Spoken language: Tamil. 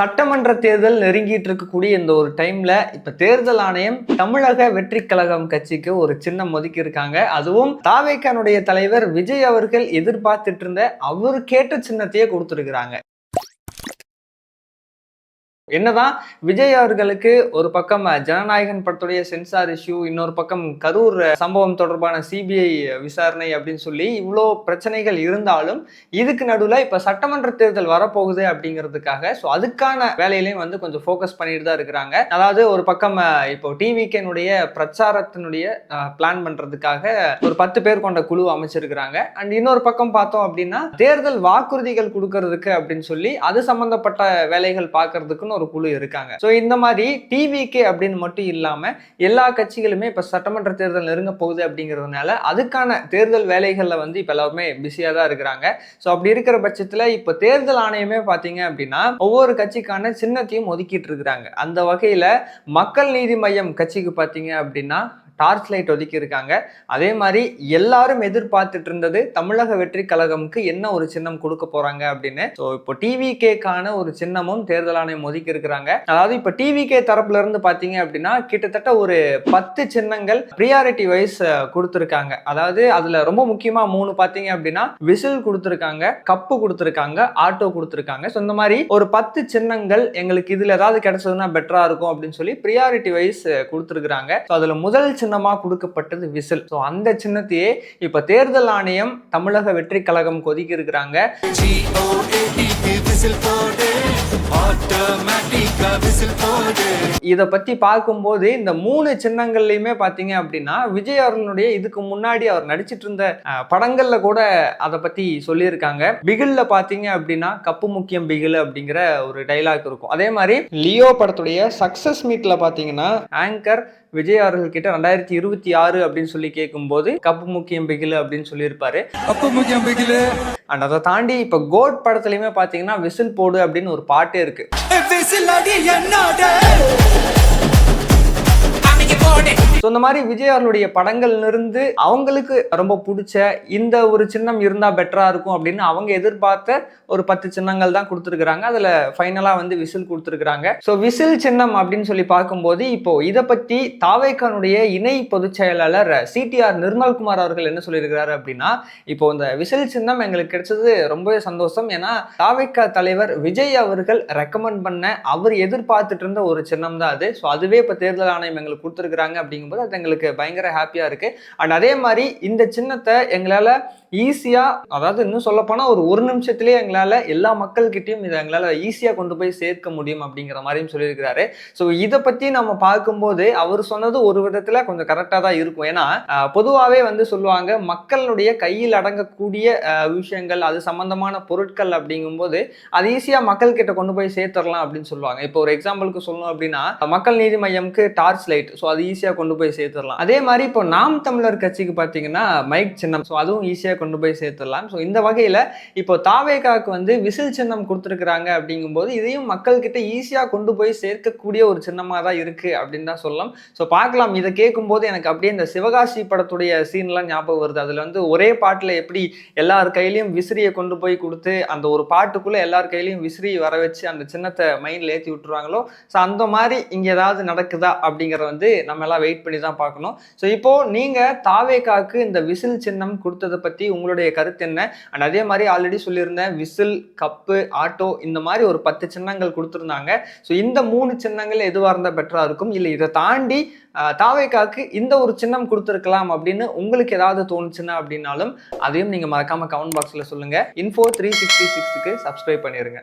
சட்டமன்ற தேர்தல் நெருங்கிட்டு இருக்கக்கூடிய இந்த ஒரு டைம்ல இப்ப தேர்தல் ஆணையம் தமிழக வெற்றி கழகம் கட்சிக்கு ஒரு சின்னம் ஒதுக்கி இருக்காங்க. அதுவும் தாவேக்கானுடைய தலைவர் விஜய் அவர்கள் எதிர்பார்த்துட்டு இருந்த அவர் கேட்ட சின்னத்தையே கொடுத்துருக்குறாங்க. என்னதான் விஜய் அவர்களுக்கு ஒரு பக்கம் ஜனநாயகன் படத்துடைய சென்சார் இஷ்யூ இன்னொரு பக்கம் கரூர் சம்பவம் தொடர்பான சிபிஐ விசாரணை அப்படின்னு சொல்லி இவ்வளோ பிரச்சனைகள் இருந்தாலும் இதுக்கு நடுவில் இப்போ சட்டமன்ற தேர்தல் வரப்போகுது அப்படிங்கிறதுக்காக ஸோ அதுக்கான வேலையிலையும் வந்து கொஞ்சம் ஃபோக்கஸ் பண்ணிட்டு தான் இருக்கிறாங்க. அதாவது ஒரு பக்கம் இப்போ டிவிகேனுடைய பிரச்சாரத்தினுடைய பிளான் பண்ணுறதுக்காக ஒரு பத்து பேர் கொண்ட குழு அமைச்சிருக்கிறாங்க. அண்ட் இன்னொரு பக்கம் பார்த்தோம் அப்படின்னா தேர்தல் வாக்குறுதிகள் கொடுக்கறதுக்கு அப்படின்னு சொல்லி அது சம்மந்தப்பட்ட வேலைகள் பார்க்கறதுக்குன்னு ஒரு குழு இருக்காங்க. ஸோ இந்த மாதிரி டிவிகே அப்படின்னு மட்டும் இல்லாமல் எல்லா கட்சிகளுமே இப்போ சட்டமன்ற தேர்தல் நெருங்க போகுது அப்படிங்கிறதுனால அதுக்கான தேர்தல் வேலைகளில் வந்து இப்போ எல்லாருமே பிஸியாக தான் இருக்கிறாங்க. ஸோ அப்படி இருக்கிற பட்சத்தில் இப்போ தேர்தல் ஆணையமே பார்த்தீங்க அப்படின்னா ஒவ்வொரு கட்சிக்கான சின்னத்தையும் ஒதுக்கிட்டு இருக்கிறாங்க. அந்த வகையில் மக்கள் நீதி மையம் கட்சிக்கு பார்த்தீங்க அப்படின்னா டார்ச் லைட் ஒதுக்கி இருக்காங்க. அதே மாதிரி எல்லாரும் எதிர்பார்த்துட்டு இருந்தது தமிழக வெற்றி கழகம்க்கு என்ன ஒரு சின்னம் கொடுக்க போறாங்க அப்படின்னு. ஸோ இப்போ டிவிகேக்கான ஒரு சின்னமும் தேர்தல் ஆணையம் ஒதுக்கி இருக்கிறாங்க. அதாவது இப்போ டிவிகே தரப்புல இருந்து பாத்தீங்க அப்படின்னா கிட்டத்தட்ட ஒரு பத்து சின்னங்கள் ப்ரியாரிட்டி வைஸ் கொடுத்துருக்காங்க. அதாவது அதுல ரொம்ப முக்கியமா மூணு பாத்தீங்க அப்படின்னா விசில் கொடுத்துருக்காங்க கப்பு கொடுத்துருக்காங்க ஆட்டோ கொடுத்துருக்காங்க. ஸோ இந்த மாதிரி ஒரு பத்து சின்னங்கள் எங்களுக்கு இதுல ஏதாவது கிடைச்சதுன்னா பெட்டரா இருக்கும் அப்படின்னு சொல்லி ப்ரியாரிட்டி வைஸ் கொடுத்துருக்காங்க ஸோ அதுல முதல் சின்ன சின்னமா கொடுக்கப்பட்டது விசில். ஸோ அந்த சின்னத்தையே இப்ப தேர்தல் ஆணையம் தமிழக வெற்றி கழகம் ஒதுக்கி இருக்கிறாங்க. போடு. இதை பத்தி பார்க்கும்போது இந்த மூணு சின்னங்கள்லையுமே பாத்தீங்க அப்படின்னா விஜய் அவர்களுடைய இதுக்கு முன்னாடி அவர் நடிச்சிட்டு இருந்த படங்கள்ல கூட அதை பத்தி சொல்லியிருக்காங்க. பிகில்ல பாத்தீங்க அப்படின்னா கப்பு முக்கியம் பிகில் அப்படிங்கிற ஒரு டைலாக் இருக்கும். அதே மாதிரி லியோ படத்துடைய சக்சஸ் மீட்ல பாத்தீங்கன்னா ஆங்கர் விஜய் அவர்கள் கிட்ட ரெண்டாயிரத்தி இருபத்தி ஆறு அப்படின்னு சொல்லி கேட்கும்போது கப்பு முக்கியம் பிகில் அப்படின்னு சொல்லியிருப்பாரு. அப்ப முக்கியம் பிகிலு. அண்ட் அதை தாண்டி இப்ப கோட் படத்துலயுமே பாத்தீங்கன்னா விசில் போடு அப்படின்னு ஒரு பாட்டே இருக்கு. ஸோ இந்த மாதிரி விஜய் அவர்களுடைய படங்கள்லேருந்து அவங்களுக்கு ரொம்ப பிடிச்ச இந்த ஒரு சின்னம் இருந்தால் பெட்டராக இருக்கும் அப்படின்னு அவங்க எதிர்பார்த்த ஒரு பத்து சின்னங்கள் தான் கொடுத்துருக்குறாங்க. அதில் ஃபைனலாக வந்து விசில் கொடுத்துருக்குறாங்க. ஸோ விசில் சின்னம் அப்படின்னு சொல்லி பார்க்கும்போது இப்போ இதை பற்றி தாவேக்கானுடைய இணை பொதுச் செயலாளர் சிடிஆர் நிர்மல்குமார் அவர்கள் என்ன சொல்லியிருக்கிறாரு அப்படின்னா இப்போ இந்த விசில் சின்னம் எங்களுக்கு கிடைச்சது ரொம்பவே சந்தோஷம். ஏன்னா தாவேக்கா தலைவர் விஜய் அவர்கள் ரெக்கமெண்ட் பண்ண அவர் எதிர்பார்த்துட்டு இருந்த ஒரு சின்னம் தான் அது. ஸோ அதுவே இப்போ தேர்தல் ஆணையம் எங்களுக்கு கொடுத்துருக்குறாங்க அப்படிங்கும்போது அது எங்களுக்கு பயங்கர ஹாப்பியாக இருக்குது அண்ட் அதே மாதிரி இந்த சின்னத்தை எங்களால் ஈஸியாக அதாவது இன்னும் சொல்லப்போனால் ஒரு ஒரு நிமிஷத்துலேயே எங்களால் எல்லா மக்கள்கிட்டையும் இதை எங்களால் ஈஸியாக கொண்டு போய் சேர்க்க முடியும் அப்படிங்கிற மாதிரியும் சொல்லியிருக்கிறாரு. ஸோ இதை பற்றி நம்ம பார்க்கும்போது அவர் சொன்னது ஒரு விதத்தில் கொஞ்சம் கரெக்டாக தான் இருக்கும். ஏன்னா பொதுவாகவே வந்து சொல்லுவாங்க மக்களுடைய கையில் அடங்கக்கூடிய விஷயங்கள் அது சம்மந்தமான பொருட்கள் அப்படிங்கும்போது அது ஈஸியாக மக்கள் கிட்ட கொண்டு போய் சேர்த்துடலாம் அப்படின்னு சொல்லுவாங்க. இப்போ ஒரு எக்ஸாம்பிளுக்கு சொல்லணும் அப்படின்னா மக்கள் நீதி மையம்க்கு டார்ச் லைட் ஸோ அது ஈஸியாக கொண்டு போய் சேர்த்துடலாம். அதே மாதிரி இப்போ நாம் தமிழர் கட்சிக்கு பார்த்தீங்கன்னா மைக் சின்னம் ஸோ அதுவும் ஈஸியாக கொண்டு போய் சேர்த்துடலாம். ஸோ இந்த வகையில் இப்போ தாவேகாவுக்கு வந்து விசில் சின்னம் கொடுத்துருக்குறாங்க அப்படிங்கும்போது இதையும் மக்கள்கிட்ட ஈஸியாக கொண்டு போய் சேர்க்கக்கூடிய ஒரு சின்னமாக தான் இருக்குது அப்படின்னு தான் சொல்லலாம் ஸோ பார்க்கலாம். இதை கேட்கும்போது எனக்கு அப்படியே இந்த சிவகாசி படத்துடைய சீன்லாம் ஞாபகம் வருது. அதில் வந்து ஒரே பாட்டில் எப்படி எல்லார் கையிலையும் விசிறியை கொண்டு போய் கொடுத்து அந்த ஒரு பாட்டுக்குள்ளே எல்லார் கையிலையும் விசிறி வர வச்சு அந்த சின்னத்தை மைண்டில் ஏற்றி விட்டுருவாங்களோ? ஸோ அந்த மாதிரி இங்கே ஏதாவது நடக்குதா அப்படிங்கிறத வந்து நம்ம எல்லாம் வெயிட் பண்ணி தான் பார்க்கணும். ஸோ இப்போ நீங்கள் தாவேகாக்கு இந்த விசில் சின்னம் கொடுத்ததை பற்றி உங்களுடைய கருத்து என்ன? அண்ட் அதே மாதிரி ஆல்ரெடி சொல்லியிருந்தேன் விசில் கப்பு ஆட்டோ இந்த மாதிரி ஒரு பத்து சின்னங்கள் கொடுத்துருந்தாங்க. ஸோ இந்த மூணு சின்னங்கள் எதுவாக இருந்தால் பெட்டராக இருக்கும்? இல்லை இதை தாண்டி தாவைக்காக்கு இந்த ஒரு சின்னம் கொடுத்துருக்கலாம் அப்படின்னு உங்களுக்கு ஏதாவது தோணுச்சுன்னா அப்படின்னாலும் அதையும் நீங்கள் மறக்காமல் கமெண்ட் பாக்ஸில் சொல்லுங்க. இன்ஃபோ த்ரீ சிக்ஸ்டி சிக்ஸுக்கு சப்ஸ்கிரைப் பண்ணிடுங்க